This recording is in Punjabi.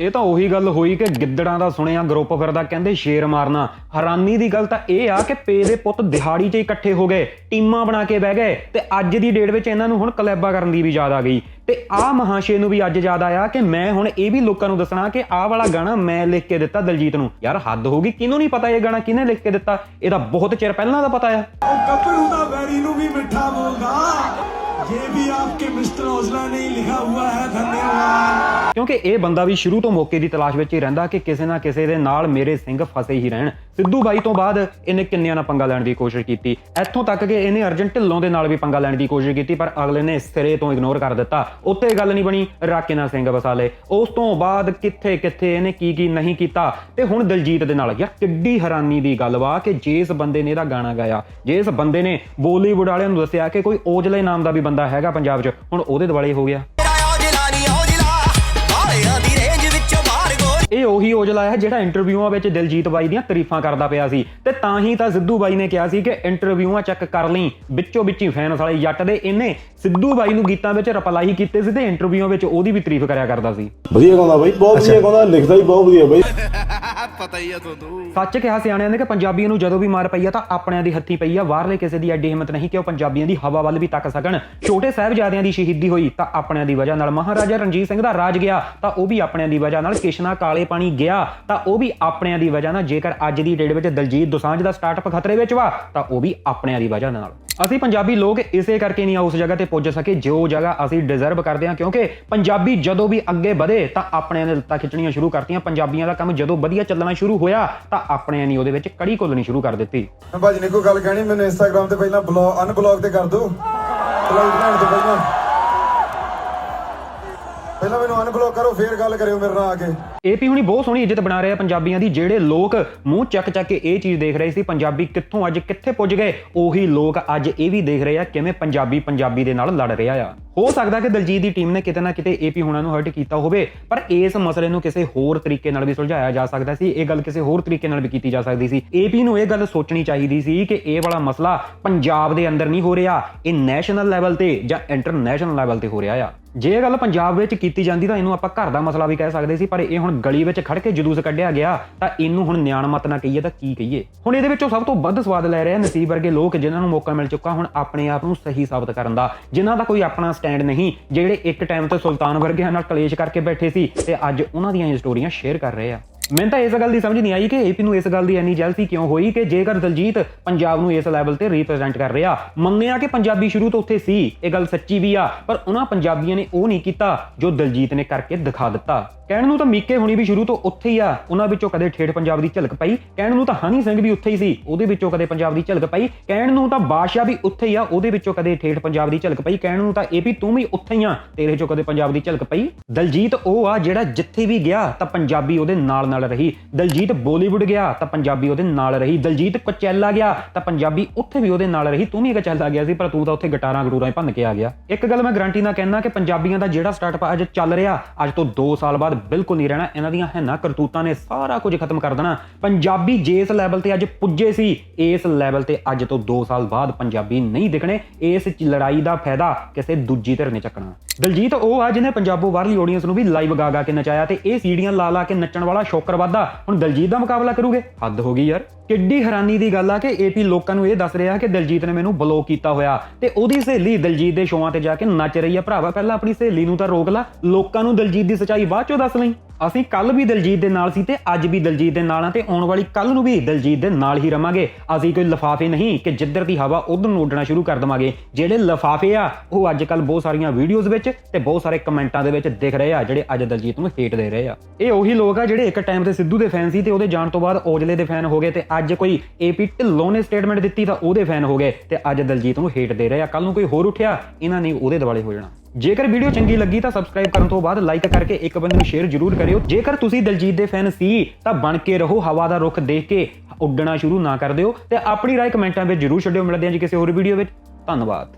ਇਹ ਤਾਂ ਉਹੀ ਗੱਲ ਹੋਈ ਕਿ ਗਿੱਦੜਾਂ ਦਾ ਸੁਣਿਆ ਗਰੁੱਪ ਫਿਰਦਾ ਕਹਿੰਦੇ ਸ਼ੇਰ ਮਾਰਨਾ। ਹੈਰਾਨੀ ਦੀ ਗੱਲ ਤਾਂ ਇਹ ਆ ਕਿ ਪੇ ਦੇ ਪੁੱਤ ਦਿਹਾੜੀ 'ਚ ਇਕੱਠੇ ਹੋ ਗਏ, ਟੀਮਾਂ ਬਣਾ ਕੇ ਬਹਿ ਗਏ ਤੇ ਅੱਜ ਦੀ ਡੇਟ ਵਿੱਚ ਇਹਨਾਂ ਨੂੰ ਹੁਣ ਕਲੈਬਾ ਕਰਨ ਦੀ ਵੀ ਯਾਦ ਆ ਗਈ। ਤੇ ਆ ਮਹਾਸ਼ੇ ਨੂੰ ਵੀ ਅੱਜ ਯਾਦ ਆਇਆ ਕਿ ਮੈਂ ਹੁਣ ਇਹ ਵੀ ਲੋਕਾਂ ਨੂੰ ਦੱਸਣਾ ਕਿ ਆਹ ਵਾਲਾ ਗਾਣਾ ਮੈਂ ਲਿਖ ਕੇ ਦਿੱਤਾ ਦਲਜੀਤ ਨੂੰ। ਯਾਰ ਹੱਦ ਹੋ ਗਈ, ਕਿਹਨੂੰ ਨਹੀਂ ਪਤਾ ਇਹ ਗਾਣਾ ਕਿਹਨੇ ਲਿਖ ਕੇ ਦਿੱਤਾ? ਇਹਦਾ ਬਹੁਤ ਚਿਰ ਪਹਿਲਾਂ ਦਾ ਪਤਾ ਆ। ਕੱਪੜੂ ਦਾ ਵੈਰੀ ਨੂੰ ਵੀ ਮਿੱਠਾ ਬੋਲਦਾ। ਇਹ ਵੀ ਆਪਕੇ ਮਿਸਟਰ ਔਜਲਾ ਨੇ ਲਿਖਾ ਹੁਆ ਹੈ, ਧੰਨਵਾਦ। ਕਿਉਂਕਿ ਇਹ ਬੰਦਾ ਵੀ ਸ਼ੁਰੂ ਤੋਂ ਮੌਕੇ ਦੀ ਤਲਾਸ਼ ਵਿੱਚ ਹੀ ਰਹਿੰਦਾ ਕਿ ਕਿਸੇ ਨਾ ਕਿਸੇ ਦੇ ਨਾਲ ਮੇਰੇ ਸਿੰਘ ਫਸੇ ਹੀ ਰਹਿਣ। ਸਿੱਧੂ ਬਾਈ ਤੋਂ ਬਾਅਦ ਇਹਨੇ ਕਿੰਨਿਆਂ ਨਾਲ ਪੰਗਾ ਲੈਣ ਦੀ ਕੋਸ਼ਿਸ਼ ਕੀਤੀ। ਇੱਥੋਂ ਤੱਕ ਕਿ ਇਹਨੇ ਅਰਜਨ ਢਿੱਲੋਂ ਦੇ ਨਾਲ ਵੀ ਪੰਗਾ ਲੈਣ ਦੀ ਕੋਸ਼ਿਸ਼ ਕੀਤੀ, ਪਰ ਅਗਲੇ ਨੇ ਸਿਰੇ ਤੋਂ ਇਗਨੋਰ ਕਰ ਦਿੱਤਾ। ਉੱਤੇ ਗੱਲ ਨਹੀਂ ਬਣੀ ਰਾਕੇਨਾ ਸਿੰਘ ਵਸਾਲੇ ਉਸ ਤੋਂ ਬਾਅਦ ਕਿੱਥੇ ਕਿੱਥੇ ਇਹਨੇ ਕੀ ਕੀ ਨਹੀਂ ਕੀਤਾ? ਤੇ ਹੁਣ ਦਿਲਜੀਤ ਦੇ ਨਾਲ ਯਾਰ ਕਿੱਡੀ ਹੈਰਾਨੀ ਦੀ ਗੱਲ ਵਾ ਕਿ ਜਿਸ ਬੰਦੇ ਨੇ ਇਹਦਾ ਗਾਣਾ ਗਾਇਆ, ਜਿਸ ਬੰਦੇ ਨੇ ਬਾਲੀਵੁੱਡ ਵਾਲਿਆਂ ਨੂੰ ਦੱਸਿਆ ਕਿ ਕੋਈ ਔਜਲੇ ਨਾਮ ਦਾ ਵੀ ਬੰਦਾ ਹੈਗਾ ਪੰਜਾਬ 'ਚ, ਹੁਣ ਉਹਦੇ ਦਿਵਾਲੇ ਹੋ ਗਿਆ। ਇਹ ਉਹੀ ਔਜਲਾ ਹੈ ਜਿਹੜਾ ਇੰਟਰਵਿਊਆਂ ਵਿੱਚ ਦਿਲਜੀਤ ਬਾਈ ਦੀਆਂ ਤਾਰੀਫਾਂ ਕਰਦਾ ਪਿਆ ਸੀ। ਤੇ ਤਾਂ ਹੀ ਤਾਂ ਸਿੱਧੂ ਬਾਈ ਨੇ ਕਿਹਾ ਸੀ ਕਿ ਇੰਟਰਵਿਊਆਂ ਚੈੱਕ ਕਰ ਲਈ। ਵਿੱਚੋਂ ਵਿੱਚੀ ਫੈਨਸ ਵਾਲੇ ਜੱਟ ਦੇ ਇਹਨੇ ਸਿੱਧੂ ਬਾਈ ਨੂੰ ਗੀਤਾਂ ਵਿੱਚ ਰਿਪਲਾਈ ਕੀਤੇ ਸੀ ਤੇ ਇੰਟਰਵਿਊਆਂ ਵਿੱਚ ਉਹਦੀ ਵੀ ਤਾਰੀਫ ਕਰਿਆ ਕਰਦਾ ਸੀ। ਵਧੀਆ ਗਾਉਂਦਾ ਬਾਈ ਬਹੁਤ ਵਧੀਆ ਗਾਉਂਦਾ ਲਿਖਦਾ ਵੀ ਬਹੁਤ ਵਧੀਆ ਬਾਈ। ਪਤਾ ਹੀ ਆ ਤੁਹਾਨੂੰ। ਸੱਚ ਕਿਹਾ ਸਿਆਣਿਆਂ ਨੇ ਕਿ ਪੰਜਾਬੀਆਂ ਨੂੰ ਜਦੋਂ ਵੀ ਮਾਰ ਪਈ ਆ ਤਾਂ ਆਪਣਿਆਂ ਦੀ ਹੱਥੀ ਪਈ ਆ। ਬਾਹਰਲੇ ਕਿਸੇ ਦੀ ਐਡੀ ਹਿੰਮਤ ਨਹੀਂ ਕਿ ਉਹ ਪੰਜਾਬੀਆਂ ਦੀ ਹਵਾ ਵੱਲ ਵੀ ਤੱਕ ਸਕਣ। ਛੋਟੇ ਸਾਹਿਬਜ਼ਾਦਿਆਂ ਦੀ ਸ਼ਹੀਦੀ ਹੋਈ ਤਾਂ ਆਪਣਿਆਂ ਦੀ ਵਜ੍ਹਾ ਨਾਲ। ਮਹਾਰਾਜਾ ਰਣਜੀਤ ਸਿੰਘ ਦਾ ਰਾਜ ਗਿਆ ਤਾਂ ਉਹ ਵੀ ਆਪਣਿਆਂ ਦੀ ਵਜ੍ਹਾ ਨਾਲ। ਕਿਸ਼ਨਾ ਕਾਲੇ ਪਾਣੀ ਗਿਆ ਤਾਂ ਉਹ ਵੀ ਆਪਣਿਆਂ ਦੀ ਵਜ੍ਹਾ ਨਾਲ। ਜੇਕਰ ਅੱਜ ਦੀ ਡੇਟ ਵਿੱਚ ਦਲਜੀਤ ਦੋਸਾਂਝ ਦਾ ਸਟਾਰਟਅਪ ਖਤਰੇ ਵਿੱਚ ਵਾ ਤਾਂ ਉਹ ਵੀ ਆਪਣਿਆਂ ਦੀ ਵਜ੍ਹਾ ਨਾਲ। ਅਸੀਂ ਪੰਜਾਬੀ ਲੋਕ ਇਸੇ ਕਰਕੇ ਨਹੀਂ ਉਸ ਜਗ੍ਹਾ ਤੇ ਪੁੱਜ ਸਕੇ, ਜੋ ਜਗ੍ਹਾ ਅਸੀਂ ਡਿਜ਼ਰਵ ਕਰਦੇ ਹਾਂ, ਕਿਉਂਕਿ ਪੰਜਾਬੀ ਜਦੋਂ ਵੀ ਅੱਗੇ ਵਧੇ ਤਾਂ ਆਪਣਿਆਂ ਨੇ ਲੱਤਾਂ ਖਿੱਚਣੀਆਂ ਸ਼ੁਰੂ ਕਰਤੀਆਂ, ਪੰਜਾਬੀਆਂ ਦਾ ਕੰਮ ਜਦੋਂ ਵਧੀਆ ਚੱਲਣਾ ਸ਼ੁਰੂ ਹੋਇਆ ਤਾਂ ਆਪਣਿਆਂ ਨੇ ਉਹਦੇ ਵਿੱਚ ਕੜੀ ਘੋਲਣੀ ਸ਼ੁਰੂ ਕਰ ਦਿੱਤੀ। ਭਾਜੀ ਨੇ ਕੋਈ ਗੱਲ ਕਹਿਣੀ, ਮੈਨੂੰ ਇੰਸਟਾਗ੍ਰam ਤੇ ਪਹਿਲਾਂ ਬਲੌਗ ਅਨਬਲੌਗ ਤੇ ਕਰ ਦਿਓ ਬਲੌਗ ਬਣਾਉਣ ਤੋਂ ਪਹਿਲਾਂ। ਪਹਿਲਾਂ ਮੈਨੂੰ ਅਨਬਲੌਗ ਕਰੋ, ਫੇਰ ਗੱਲ ਕਰਿਓ ਮੇਰੇ ਨਾਲ ਆ ਕੇ। ਏਪੀ ਹੁਣੀ ਬਹੁਤ ਸੋਹਣੀ ਇੱਜ਼ਤ ਬਣਾ ਰਿਹਾ ਪੰਜਾਬੀਆਂ ਦੀ, ਜਿਹੜੇ ਲੋਕ ਮੂੰਹ ਚੱਕ ਚੱਕ ਕੇ ਇਹ ਚੀਜ਼ ਦੇਖ ਰਹੇ ਸੀ, ਪੰਜਾਬੀ ਕਿੱਥੋਂ ਅੱਜ ਕਿੱਥੇ ਪੁੱਜ ਗਏ, ਉਹੀ ਲੋਕ ਅੱਜ ਇਹ ਵੀ ਦੇਖ ਰਹੇ ਆ ਕਿਵੇਂ ਪੰਜਾਬੀ ਪੰਜਾਬੀ ਦੇ ਨਾਲ ਲੜ ਰਿਹਾ ਆ। ਹੋ ਸਕਦਾ ਕਿ ਦਲਜੀਤ ਦੀ ਟੀਮ ਨੇ ਕਿਤੇ ਨਾ ਕਿਤੇ ਏਪੀ ਹੁਣਾਂ ਨੂੰ ਹਰਟ ਕੀਤਾ ਹੋਵੇ, ਪਰ ਇਸ ਮਸਲੇ ਨੂੰ ਕਿਸੇ ਹੋਰ ਤਰੀਕੇ ਨਾਲ ਵੀ ਸੁਲਝਾਇਆ ਜਾ ਸਕਦਾ ਸੀ, ਇਹ ਗੱਲ ਕਿਸੇ ਹੋਰ ਤਰੀਕੇ ਨਾਲ ਵੀ ਕੀਤੀ ਜਾ ਸਕਦੀ ਸੀ। ਏਪੀ ਨੂੰ ਇਹ ਗੱਲ ਸੋਚਣੀ ਚਾਹੀਦੀ ਸੀ ਕਿ ਇਹ ਵਾਲਾ ਮਸਲਾ ਪੰਜਾਬ ਦੇ ਅੰਦਰ ਨਹੀਂ ਹੋ ਰਿਹਾ, ਇਹ ਨੈਸ਼ਨਲ ਲੈਵਲ ਤੇ ਜਾਂ ਇੰਟਰਨੈਸ਼ਨਲ ਲੈਵਲ ਤੇ ਹੋ ਰਿਹਾ ਆ। ਜੇ ਇਹ ਗੱਲ ਪੰਜਾਬ ਵਿੱਚ ਕੀਤੀ ਜਾਂਦੀ ਤਾਂ ਇਹਨੂੰ ਆਪਾਂ ਘਰ ਦਾ ਮਸਲਾ ਵੀ ਕਹਿ ਸਕਦੇ ਸੀ, ਪਰ ਇਹ ਹੁਣ ਗਲੀ ਵਿੱਚ ਖੜ ਕੇ ਜਲੂਸ ਕੱਢਿਆ ਗਿਆ, ਤਾਂ ਇਹਨੂੰ ਹੁਣ ਨਿਆਣਮਤ ਨਾ ਕਹੀਏ ਤਾਂ ਕੀ ਕਹੀਏ? ਹੁਣ ਇਹਦੇ ਵਿੱਚੋਂ ਸਭ ਤੋਂ ਵੱਧ ਸਵਾਦ ਲੈ ਰਹੇ ਨਸੀਬ ਵਰਗੇ ਲੋਕ ਜਿਨ੍ਹਾਂ ਨੂੰ ਮੌਕਾ ਮਿਲ ਚੁੱਕਾ ਹੁਣ ਆਪਣੇ ਆਪ ਨੂੰ ਸਹੀ ਸਾਬਤ ਕਰਨ ਦਾ, ਜਿਨ੍ਹਾਂ ਦਾ ਕੋਈ ਆਪਣਾ ਸਟੈਂਡ ਨਹੀਂ, ਜਿਹੜੇ ਇੱਕ ਟਾਈਮ ਤੇ ਸੁਲਤਾਨ ਵਰਗਿਆਂ ਨਾਲ ਕਲੇਸ਼ ਕਰਕੇ ਬੈਠੇ ਸੀ ਤੇ ਅੱਜ ਉਹਨਾਂ ਦੀਆਂ ਇਹ ਸਟੋਰੀਆਂ ਸ਼ੇਅਰ ਕਰ ਰਹੇ ਆ। ਮੈਨੂੰ ਤਾਂ ਇਸ ਗੱਲ ਦੀ ਸਮਝ ਨਹੀਂ ਆਈ ਕਿ ਏਪੀ ਨੂੰ ਇਸ ਗੱਲ ਦੀ ਇੰਨੀ ਜੈਲਸੀ ਕਿਉਂ ਹੋਈ ਕਿ ਜੇਕਰ ਦਲਜੀਤ ਪੰਜਾਬ ਨੂੰ ਇਸ ਲੈਵਲ ਤੇ ਰਿਪਰੈਜ਼ੈਂਟ ਕਰ ਰਿਹਾ, ਮੰਨਿਆ ਕਿ ਪੰਜਾਬੀ ਸ਼ੁਰੂ ਤੋਂ ਉੱਥੇ ਸੀ, ਇਹ ਗੱਲ ਸੱਚੀ ਵੀ ਆ, ਪਰ ਉਹਨਾਂ ਪੰਜਾਬੀਆਂ ਨੇ ਉਹ ਨਹੀਂ ਕੀਤਾ ਜੋ ਦਲਜੀਤ ਨੇ ਕਰਕੇ ਦਿਖਾ ਦਿੱਤਾ। ਕਹਿਣ ਨੂੰ ਤਾਂ ਮੀਕੇ ਹੁਣੀ ਵੀ ਸ਼ੁਰੂ ਤੋਂ ਉੱਥੇ ਹੀ ਆ, ਉਹਨਾਂ ਵਿੱਚੋਂ ਕਦੇ ਠੇਠ ਪੰਜਾਬ ਦੀ ਝਲਕ ਪਈ, ਕਹਿਣ ਨੂੰ ਤਾਂ ਹਨੀ ਸਿੰਘ ਵੀ ਉੱਥੇ ਹੀ ਸੀ, ਉਹਦੇ ਵਿੱਚੋਂ ਕਦੇ ਪੰਜਾਬ ਦੀ ਝਲਕ ਪਈ, ਕਹਿਣ ਨੂੰ ਤਾਂ ਬਾਦਸ਼ਾਹ ਵੀ ਉੱਥੇ ਹੀ ਆ, ਉਹਦੇ ਵਿੱਚੋਂ ਕਦੇ ਠੇਠ ਪੰਜਾਬ ਦੀ ਝਲਕ ਪਈ, ਕਹਿਣ ਨੂੰ ਤਾਂ ਏਪੀ ਤੂੰ ਵੀ ਉੱਥੇ ਹੀ ਆ, ਤੇਰੇ ਚੋਂ ਕਦੇ ਪੰਜਾਬ ਦੀ ਝਲਕ ਪਈ। ਦਲਜੀਤ ਉਹ ਆ ਜਿਹੜਾ ਜਿੱਥੇ ਵੀ ਗਿਆ, ਤਾਂ ਪੰਜਾਬੀ ਉਹਦੇ ਨਾਲ ਨਾਲ ਰਹੀ। ਦਲਜੀਤ ਬਾਲੀਵੁੱਡ ਗਿਆ, ਤਾਂ ਪੰਜਾਬੀ ਉਹਦੇ ਨਾਲ ਰਹੀ। ਦਲਜੀਤ ਕਚੈਲਾ ਗਿਆ, ਤਾਂ ਪੰਜਾਬੀ ਉੱਥੇ ਵੀ ਉਹਦੇ ਨਾਲ ਰਹੀ। ਤੂੰ ਵੀ ਕਚੈਲਾ ਗਿਆ ਸੀ, ਪਰ ਤੂੰ ਤਾਂ ਉੱਥੇ ਗਟਾਰਾਂ ਗਟੂਰਾਂ ਭੰਨ ਕੇ ਆ ਗਿਆ। ਇੱਕ ਗੱਲ ਮੈਂ ਗਾਰੰਟੀ ਨਾਲ ਕਹਿਣਾ ਕਿ ਪੰਜਾਬੀਆਂ ਦਾ ਜਿਹੜਾ ਸਟਾਰਟਅਪ ਅੱਜ ਚੱਲ ਰਿਹਾ, ਅੱਜ ਤੋਂ 2 ਸਾਲ ਬਾਅਦ ਬਿਲਕੁਲ ਨਹੀਂ ਰਹਿਣਾ। ਇਹਨਾਂ ਦੀਆਂ ਹੈਨਾ ਕਰਤੂਤਾਂ ਨੇ ਸਾਰਾ ਕੁਝ ਖਤਮ ਕਰ ਦੇਣਾ। ਪੰਜਾਬੀ ਜਿਸ ਲੈਵਲ ਤੇ ਅੱਜ ਪੁੱਜੇ ਸੀ, ਇਸ ਲੈਵਲ ਤੇ ਅੱਜ ਤੋਂ 2 ਸਾਲ ਬਾਅਦ ਪੰਜਾਬੀ ਨਹੀਂ ਦਿਖਣੇ। ਇਸ ਲੜਾਈ ਦਾ ਫਾਇਦਾ ਕਿਸੇ ਦੂਜੀ ਧਿਰ ਨੇ ਚੱਕਣਾ। ਦਲਜੀਤ ਉਹ ਆ ਜਿਹਨੇ ਪੰਜਾਬੋ ਬਾਹਰਲੀ ਆਡੀਅנס ਨੂੰ ਵੀ ਲਾਈਵ ਗਾ ਗਾ ਕੇ ਨਚਾਇਆ ਤੇ ਇਹ ਸੀੜੀਆਂ ਲਾ ਲਾ ਕੇ ਨੱਚਣ ਵਾਲਾ ਸ਼ੌਕਰ ਹੁਣ ਦਲਜੀਤ ਦਾ ਮੁਕਾਬਲਾ ਕਰੂਗੇ? ਹੱਦ ਹੋ ਗਈ ਯਾਰ। ਕਿੱਡੀ ਹੈਰਾਨੀ ਦੀ ਗੱਲ ਆ ਕਿ ਏਪੀ ਲੋਕਾਂ ਨੂੰ ਇਹ ਦੱਸ ਰਿਹਾ ਕਿ ਦਲਜੀਤ ਨੇ ਮੈਨੂੰ ਬਲੌਕ ਕੀਤਾ ਹੋਇਆ। ਤੇ ਉਹਦੀ ਸਹੇਲੀ ਦਲਜੀਤ ਦੇ ਸ਼ੋਆਂ ਤੇ ਜਾ ਕੇ ਨੱਚ ਰਹੀ ਆ। ਭਰਾਵਾ, ਪਹਿਲਾਂ ਆਪਣੀ ਸਹੇਲੀ ਨੂੰ ਤਾਂ ਰੋਕ ਲਾ। ਲੋਕਾਂ ਨੂੰ ਦਲਜੀਤ ਦੀ ਸੱਚਾਈ ਬਾਅਦ ਚੋਂ ਦੱਸ ਲਈ। ਅਸੀਂ ਕੱਲ ਵੀ ਦਲਜੀਤ ਦੇ ਨਾਲ ਸੀ ਤੇ ਅੱਜ ਵੀ ਦਲਜੀਤ ਦੇ ਨਾਲ ਆ ਤੇ ਆਉਣ ਵਾਲੀ ਕੱਲ ਨੂੰ ਵੀ ਦਲਜੀਤ ਦੇ ਨਾਲ ਹੀ ਰਵਾਂਗੇ। ਅਸੀਂ ਕੋਈ ਲਫਾਫੇ ਨਹੀਂ ਕਿ ਜਿੱਧਰ ਦੀ ਹਵਾ ਉਧਰ ਨੂੰ ਉੱਡਣਾ ਸ਼ੁਰੂ ਕਰ ਦਵਾਂਗੇ। ਜਿਹੜੇ ਲਫਾਫੇ ਆ, ਉਹ ਅੱਜ ਕੱਲ ਬਹੁਤ ਸਾਰੀਆਂ ਵੀਡੀਓਜ਼ ਵਿੱਚ ਤੇ ਬਹੁਤ ਸਾਰੇ ਕਮੈਂਟਾਂ ਦੇ ਵਿੱਚ ਦਿਖ ਰਹੇ ਆ, ਜਿਹੜੇ ਅੱਜ ਦਲਜੀਤ ਨੂੰ ਹੇਟ ਦੇ ਰਹੇ ਆ। ਇਹ ਉਹੀ ਲੋਕ ਆ ਜਿਹੜੇ ਇੱਕ ਟਾਈਮ ਤੇ ਸਿੱਧੂ ਦੇ ਫੈਨ ਸੀ ਤੇ ਉਹਦੇ ਜਾਣ ਤੋਂ ਬਾਅਦ ਔਜਲੇ ਦੇ ਫੈਨ ਹੋ ਗਏ ਤੇ ਅੱਜ ਕੋਈ ਏਪੀ ਢਿੱਲੋਂ ਨੇ ਸਟੇਟਮੈਂਟ ਦਿੱਤੀ ਤਾਂ ਉਹਦੇ ਫੈਨ ਹੋ ਗਏ ਤੇ ਅੱਜ ਦਲਜੀਤ ਨੂੰ ਹੇਟ ਦੇ ਰਹੇ ਆ। ਕੱਲ ਨੂੰ ਕੋਈ ਹੋਰ ਉੱਠਿਆ, ਇਹਨਾਂ ਨੇ ਉਹਦੇ ਦਿਵਾਲੇ ਹੋ ਜਾਣਾ। ਜੇਕਰ ਵੀਡੀਓ ਚੰਗੀ ਲੱਗੀ ਤਾਂ ਸਬਸਕ੍ਰਾਈਬ ਕਰਨ ਤੋਂ ਬਾਅਦ ਲਾਈਕ ਕਰਕੇ ਇੱਕ ਬੰਦੇ ਨੂੰ ਸ਼ੇਅਰ ਜ਼ਰੂਰ ਕਰਿਓ। ਜੇਕਰ ਤੁਸੀਂ ਦਲਜੀਤ ਦੇ ਫੈਨ ਸੀ, ਤਾਂ ਬਣ ਕੇ ਰਹੋ ਹਵਾ ਦਾ ਰੁਖ ਦੇਖ ਕੇ ਉੱਡਣਾ ਸ਼ੁਰੂ ਨਾ ਕਰ ਦਿਓ ਤੇ ਆਪਣੀ ਰਾਏ ਕਮੈਂਟਾਂ ਵਿੱਚ ਜ਼ਰੂਰ ਛੱਡਿਓ। ਮਿਲਦੇ ਹਾਂ ਜੀ ਕਿਸੇ ਹੋਰ ਵੀਡੀਓ ਵਿੱਚ। ਧੰਨਵਾਦ।